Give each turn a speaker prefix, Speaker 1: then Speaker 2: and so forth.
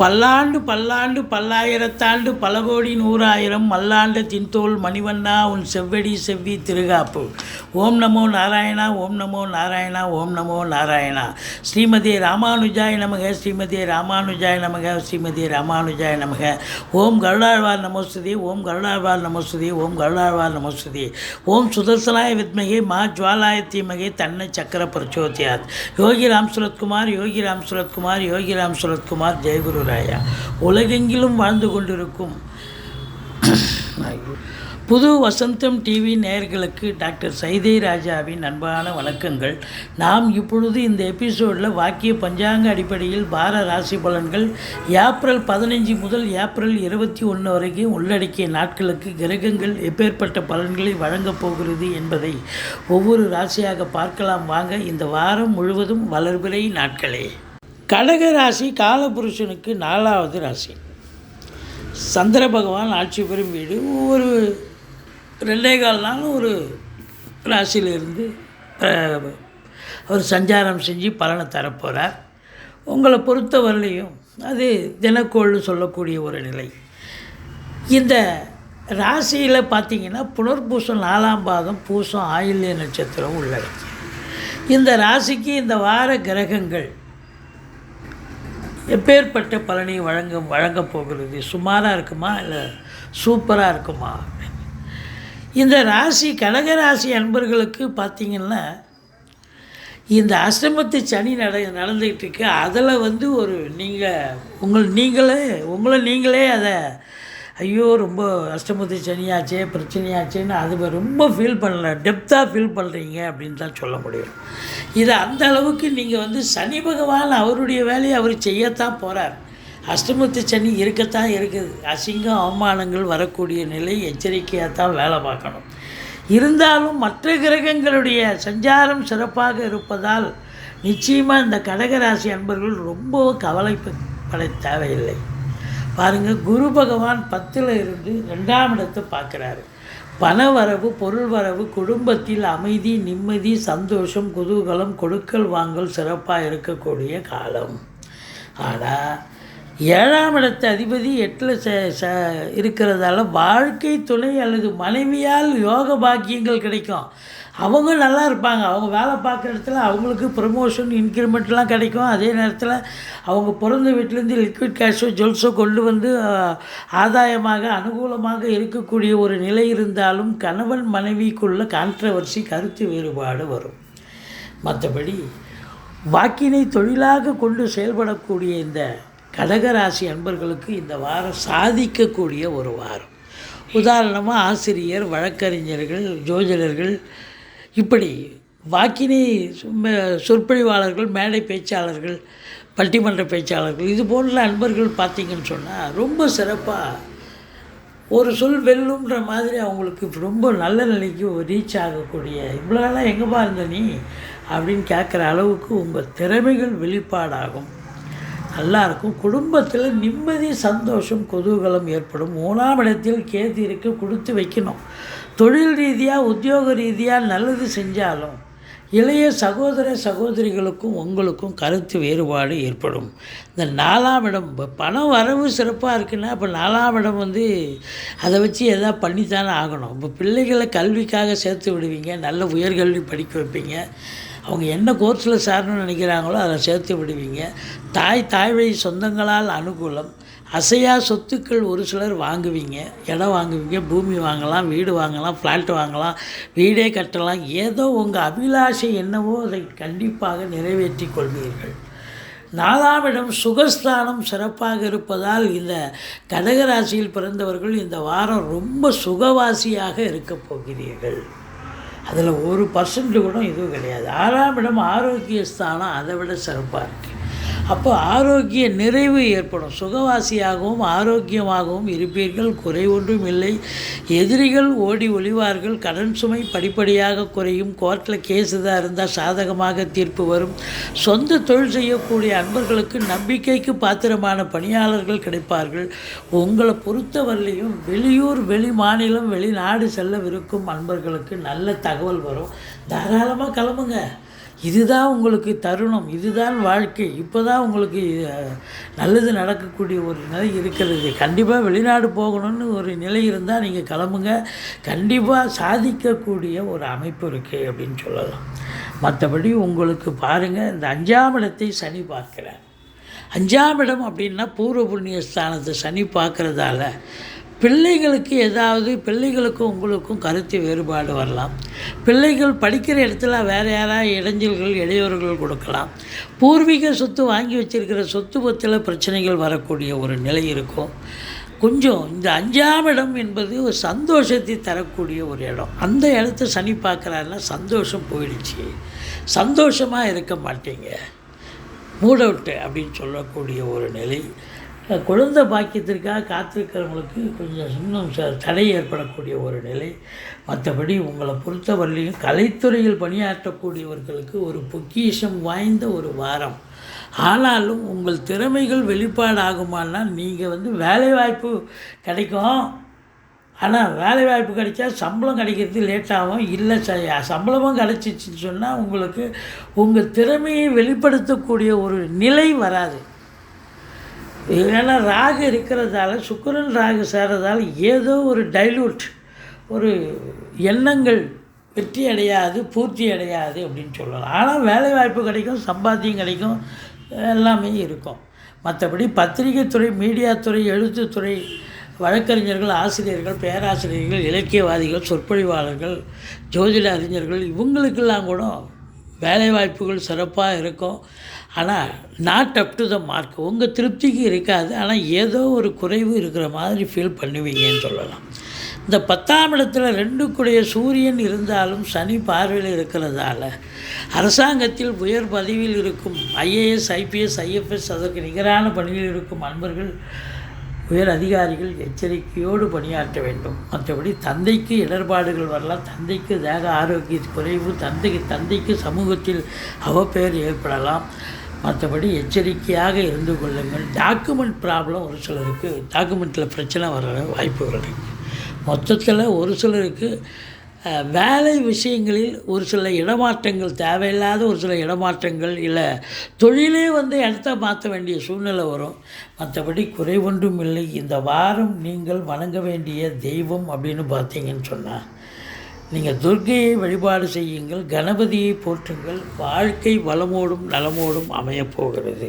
Speaker 1: பல்லாண்டு பல்லாண்டு பல்லாயிரத்தாண்டு பல கோடி நூறாயிரம் மல்லாண்ட தின்தோல் மணிவண்ணா உன் செவ்வடி செவ்வி திருகாப்பு. ஓம் நமோ நாராயணா ஓம் நமோ நாராயணா ஓம் நமோ நாராயணா. ஸ்ரீமதி ராமானுஜாய நமக ஸ்ரீமதி ராமானுஜாய நமக ஸ்ரீமதி ராமானுஜாய நமக. ஓம் கருடாழ்வார் நமோஸ்துதி ஓம் கருடாழ்வார் நமோஸ்துதி ஓம் கருடாழ்வார் நமோஸ்துதி. ஓம் சுதர்சனாய வித்மகே மா ஜுவாலாய தீமகே தன்னை சக்கர பிரச்சோதியாத். யோகி ராம் சுரத்குமார் யோகி ராம் சுரத்குமார் யோகி ராம் சுரத்குமார் ஜெயகுரு ராயா உலகெங்கிலும் வாழ்ந்து கொண்டிருக்கும். புது வசந்தம் டிவி நேயர்களுக்கு டாக்டர் சைதை ராஜாவின் அன்பான வணக்கங்கள். நாம் இப்பொழுது இந்த எபிசோடில் வாக்கிய பஞ்சாங்க அடிப்படையில் பார ராசி பலன்கள் ஏப்ரல் பதினஞ்சு முதல் ஏப்ரல் இருபத்தி ஒன்று வரைக்கும் உள்ளடக்கிய நாட்களுக்கு கிரகங்கள் எப்பேற்பட்ட பலன்களை வழங்கப் போகிறது என்பதை ஒவ்வொரு ராசியாக பார்க்கலாம். வாங்க இந்த வாரம் முழுவதும் வளர்பிறை நாட்களே. கடக ராசி காலபுருஷனுக்கு நாலாவது ராசி. சந்திர பகவான் ஆட்சி பெறும் வீடு. ஒரு ரெண்டே கால் நாள் ஒரு ராசியிலிருந்து அவர் சஞ்சாரம் செஞ்சு பலனை தரப்போகிறார் உங்களை பொறுத்தவரையிலையும் அது தினக்கோள்னு சொல்லக்கூடிய ஒரு நிலை. இந்த ராசியில் பார்த்தீங்கன்னா புனர்பூசம் நாலாம் பாதம் பூசம் ஆயில்ய நட்சத்திரம் உள்ளடக்கி இந்த ராசிக்கு இந்த வார கிரகங்கள் எப்பேற்பட்ட பலனை வழங்க வழங்கப் போகிறது? சுமாராக இருக்குமா? இல்லை சூப்பராக இருக்குமா? இந்த ராசி கடக ராசி அன்பர்களுக்கு பார்த்தீங்கன்னா இந்த அஷ்டமத்து சனி நட நடந்துக்கிட்டு இருக்கு. அதில் வந்து ஒரு நீங்கள் உங்கள் நீங்களே உங்களை நீங்களே அதை ஐயோ ரொம்ப அஷ்டமத்து சனியாச்சே பிரச்சனையாச்சேன்னு அது ரொம்ப ஃபீல் பண்ணல. டெப்த்தாக ஃபீல் பண்ணுறீங்க அப்படின்னு தான் சொல்ல முடியும். இது அந்த அளவுக்கு நீங்கள் வந்து சனி பகவான் அவருடைய வேலையை அவர் செய்யத்தான் போகிறார் அஷ்டமத்து சனி இருக்கத்தான் இருக்குது. அசிங்கம் அவமானங்கள் வரக்கூடிய நிலை எச்சரிக்கையாக தான் வேலை பார்க்கணும். இருந்தாலும் மற்ற கிரகங்களுடைய சஞ்சாரம் சிறப்பாக இருப்பதால் நிச்சயமாக இந்த கடகராசி அன்பர்கள் ரொம்ப கவலைப்பட தேவையில்லை. பாருங்கள் குரு பகவான் பத்தில் இருந்து ரெண்டாம் இடத்தை பார்க்குறாரு. பண வரவு பொருள் வரவு குடும்பத்தில் அமைதி நிம்மதி சந்தோஷம் குதூகலம் கொடுக்கல் வாங்கல் சிறப்பாக இருக்கக்கூடிய காலம். ஆனால் ஏழாம் இடத்து அதிபதி எட்டில் ச ச இருக்கிறதால வாழ்க்கை துணை அல்லது மனைவியால் யோக பாக்கியங்கள் கிடைக்கும். அவங்க நல்லா இருப்பாங்க. அவங்க வேலை பார்க்குற இடத்துல அவங்களுக்கு ப்ரமோஷன் இன்க்ரிமெண்ட்லாம் கிடைக்கும். அதே நேரத்தில் அவங்க பிறந்த வீட்டிலேருந்து லிக்விட் கேஷோ ஜுவல்ஸோ கொண்டு வந்து ஆதாயமாக அனுகூலமாக இருக்கக்கூடிய ஒரு நிலை இருந்தாலும் கணவன் மனைவிக்குள்ள கான்ட்ரவர்சி கருத்து வேறுபாடு வரும். மற்றபடி வாக்கினை தொழிலாக கொண்டு செயல்படக்கூடிய இந்த கடகராசி அன்பர்களுக்கு இந்த வாரம் சாதிக்கக்கூடிய ஒரு வாரம். உதாரணமாக ஆசிரியர் வழக்கறிஞர்கள் ஜோதிடர்கள் இப்படி வாக்கினி சொற்பொழிவாளர்கள் மேடை பேச்சாளர்கள் பட்டிமன்ற பேச்சாளர்கள் இது போன்ற அன்பர்கள் பார்த்தீங்கன்னு சொன்னால் ரொம்ப சிறப்பாக ஒரு சொல் வெல்லுன்ற மாதிரி அவங்களுக்கு ரொம்ப நல்ல நிலைக்கு ரீச் ஆகக்கூடிய இவ்வளோ நாளாக எங்கேப்பா இருந்த நீ? அப்படின்னு கேட்குற அளவுக்கு உங்கள் திறமைகள் வெளிப்பாடாகும். நல்லாயிருக்கும் குடும்பத்தில் நிம்மதி சந்தோஷம் குதூகலம் ஏற்படும். மூணாம் இடத்தில் கேது இருக்க கொடுத்து வைக்கணும். தொழில் ரீதியாக உத்தியோக ரீதியாக நல்லது செஞ்சாலும் இளைய சகோதர சகோதரிகளுக்கும் உங்களுக்கும் கருத்து வேறுபாடு ஏற்படும். இந்த நாலாம் இடம் இப்போ பணம் வரவு சிறப்பாக இருக்குன்னா இப்போ நாலாம் இடம் வந்து அதை வச்சு எதாவது பண்ணித்தானே ஆகணும். இப்போ பிள்ளைகளை கல்விக்காக சேர்த்து விடுவீங்க நல்ல உயர்கல்வி படிக்க வைப்பீங்க. அவங்க என்ன கோர்ஸில் சேரணும்னு நினைக்கிறாங்களோ அதை சேர்த்து விடுவீங்க. தாய் தாய் வழி சொந்தங்களால் அனுகூலம். அசையா சொத்துக்கள் ஒரு சிலர் வாங்குவீங்க. இடம் வாங்குவீங்க பூமி வாங்கலாம் வீடு வாங்கலாம் ஃப்ளாட் வாங்கலாம் வீடே கட்டலாம். ஏதோ உங்கள் அபிலாஷை என்னவோ அதை கண்டிப்பாக நிறைவேற்றி கொள்வீர்கள். நாலாம் இடம் சுகஸ்தானம் சிறப்பாக இருப்பதால் இந்த கடகராசியில் பிறந்தவர்கள் இந்த வாரம் ரொம்ப சுகவாசியாக இருக்கப் போகிறீர்கள். அதில் ஒரு பர்சன்ட் கூட இதுவும் கிடையாது. ஆறாம் இடம் ஆரோக்கிய ஸ்தானம் அதை விட சிறப்பாக இருக்குது அப்போ ஆரோக்கிய நிறைவு ஏற்படும். சுகவாசியாகவும் ஆரோக்கியமாகவும் இருப்பீர்கள். குறை ஒன்றும் இல்லை. எதிரிகள் ஓடி ஒளிவார்கள். கடன் சுமை படிப்படியாக குறையும். கோர்ட்டில் கேஸ் தான் இருந்தால் சாதகமாக தீர்ப்பு வரும். சொந்த தொழில் செய்யக்கூடிய அன்பர்களுக்கு நம்பிக்கைக்கு பாத்திரமான பணியாளர்கள் கிடைப்பார்கள். உங்களை பொறுத்தவரையிலையும் வெளியூர் வெளி மாநிலம் வெளிநாடு செல்லவிருக்கும் அன்பர்களுக்கு நல்ல தகவல் வரும். தாராளமாக கிளம்புங்க. இதுதான் உங்களுக்கு தருணம் இதுதான் வாழ்க்கை. இப்போ தான் உங்களுக்கு நல்லது நடக்கக்கூடிய ஒரு நிலை இருக்கிறது. கண்டிப்பாக வெளிநாடு போகணும்னு ஒரு நிலை இருந்தால் நீங்கள் கிளம்புங்க. கண்டிப்பாக சாதிக்கக்கூடிய ஒரு அமைப்பு இருக்குது அப்படின்னு சொல்லலாம். மற்றபடி உங்களுக்கு பாருங்கள் இந்த அஞ்சாம் இடத்தை சனி பார்க்குறார். அஞ்சாம் இடம் அப்படின்னா பூர்வ புண்ணிய ஸ்தானத்தை சனி பார்க்குறதால பிள்ளைகளுக்கு ஏதாவது பிள்ளைகளுக்கும் உங்களுக்கும் கருத்து வேறுபாடு வரலாம். பிள்ளைகள் படிக்கிற இடத்துல வேறு யாராவது இடைஞ்சல்கள் இடையூறுகள் கொடுக்கலாம். பூர்வீக சொத்து வாங்கி வச்சிருக்கிற சொத்து பத்தில் பிரச்சனைகள் வரக்கூடிய ஒரு நிலை இருக்கும். கொஞ்சம் இந்த அஞ்சாம் இடம் என்பது ஒரு சந்தோஷத்தை தரக்கூடிய ஒரு இடம். அந்த இடத்த சனி பார்க்குறாருன்னா சந்தோஷம் போயிடுச்சு. சந்தோஷமாக இருக்க மாட்டீங்க. மூட் அவுட்டு அப்படின்னு சொல்லக்கூடிய ஒரு நிலை. குழந்தை பாக்கியத்திற்காக காத்திருக்கிறவங்களுக்கு கொஞ்சம் இன்னும் ச தடை ஏற்படக்கூடிய ஒரு நிலை. மற்றபடி உங்களை பொறுத்தவரையிலையும் கலைத்துறையில் பணியாற்றக்கூடியவர்களுக்கு ஒரு பொக்கிஷம் வாய்ந்த ஒரு வாரம். ஆனாலும் உங்கள் திறமைகள் வெளிப்பாடாகுமானா நீங்கள் வந்து வேலைவாய்ப்பு கிடைக்கும். ஆனால் வேலை வாய்ப்பு கிடைச்சா சம்பளம் கிடைக்கிறது லேட் ஆகும் இல்லை ச சம்பளமும் கிடைச்சிச்சின்னு சொன்னால் உங்களுக்கு உங்கள் திறமையை வெளிப்படுத்தக்கூடிய ஒரு நிலை வராது. ஏன்னா ராகு இருக்கிறதால சுக்கரன் ராகு சேர்றதால் ஏதோ ஒரு டைலூட் ஒரு எண்ணங்கள் வெற்றி அடையாது பூர்த்தி அடையாது அப்படின்னு சொல்லலாம். ஆனால் வேலை வாய்ப்பு கிடைக்கும் சம்பாத்தியம் கிடைக்கும் எல்லாமே இருக்கும். மற்றபடி பத்திரிகை துறை மீடியா துறை எழுத்துத்துறை வழக்கறிஞர்கள் ஆசிரியர்கள் பேராசிரியர்கள் இலக்கியவாதிகள் சொற்பொழிவாளர்கள் ஜோதிட அறிஞர்கள் இவங்களுக்கெல்லாம் கூட வேலைவாய்ப்புகள் சிறப்பாக இருக்கும். ஆனால் not up to the mark உங்கள் திருப்திக்கு இருக்காது. ஆனால் ஏதோ ஒரு குறைவு இருக்கிற மாதிரி ஃபீல் பண்ணுவீங்கன்னு சொல்லலாம். இந்த பத்தாம் இடத்துல ரெண்டுக்குடைய சூரியன் இருந்தாலும் சனி பார்வையில் இருக்கிறதால அரசாங்கத்தில் உயர் பதவியில் இருக்கும் ஐஏஎஸ் ஐபிஎஸ் ஐஎஃப்எஸ் அதற்கு நிகரான பணியில் இருக்கும் அன்பர்கள் உயர் அதிகாரிகள் எச்சரிக்கையோடு பணியாற்ற வேண்டும். மற்றபடி தந்தைக்கு இடர்பாடுகள் வரலாம். தந்தைக்கு தேக ஆரோக்கிய குறைவு தந்தைக்கு தந்தைக்கு சமூகத்தில் அவப்பெயர் ஏற்படலாம். மற்றபடி எச்சரிக்கையாக இருந்து கொள்ளுங்கள். டாக்குமெண்ட் ப்ராப்ளம் ஒரு சிலருக்கு டாக்குமெண்ட்டில் பிரச்சனை வர வாய்ப்புகள் இருக்குது மொத்தத்தில் ஒரு சிலருக்கு வேலை விஷயங்களில் ஒரு சில இடமாற்றங்கள் தேவையில்லாத ஒரு சில இடமாற்றங்கள் இல்லை தொழிலே வந்து இடத்த மாற்ற வேண்டிய சூழ்நிலை வரும். மற்றபடி குறைவொன்றும் இல்லை. இந்த வாரம் நீங்கள் வணங்க வேண்டிய தெய்வம் அப்படின்னு பார்த்தீங்கன்னு சொன்னால் நீங்கள் துர்கையை வழிபாடு செய்யுங்கள் கணபதியை போற்றுங்கள் வாழ்க்கை வளமோடும் நலமோடும் அமையப் போகிறது.